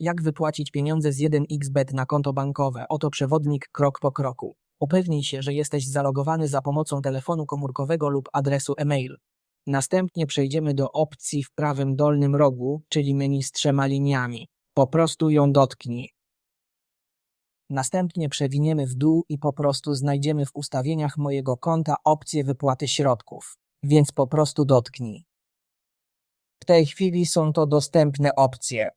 Jak wypłacić pieniądze z 1xbet na konto bankowe? Oto przewodnik krok po kroku. Upewnij się, że jesteś zalogowany za pomocą telefonu komórkowego lub adresu e-mail. Następnie przejdziemy do opcji w prawym dolnym rogu, czyli menu z trzema liniami. Po prostu ją dotknij. Następnie przewiniemy w dół i po prostu znajdziemy w ustawieniach mojego konta opcję wypłaty środków, więc po prostu dotknij. W tej chwili są to dostępne opcje.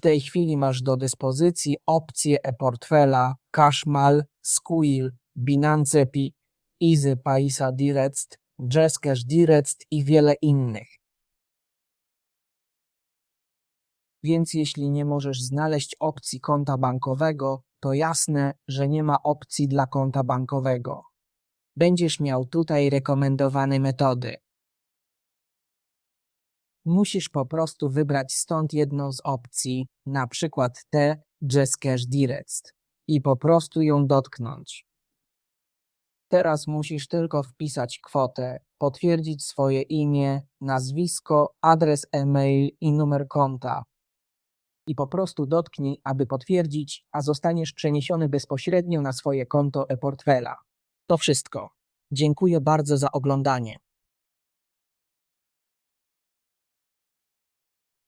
W tej chwili masz do dyspozycji opcje e-portfela, Cashmal, Squill, Binance Pi, Easy Paisa Direct, Jazzcash Direct i wiele innych. Więc jeśli nie możesz znaleźć opcji konta bankowego, to jasne, że nie ma opcji dla konta bankowego. Będziesz miał tutaj rekomendowane metody. Musisz po prostu wybrać stąd jedną z opcji, na przykład tę Jazzcash Direct i po prostu ją dotknąć. Teraz musisz tylko wpisać kwotę, potwierdzić swoje imię, nazwisko, adres e-mail i numer konta. I po prostu dotknij, aby potwierdzić, a zostaniesz przeniesiony bezpośrednio na swoje konto e-portfela. To wszystko. Dziękuję bardzo za oglądanie.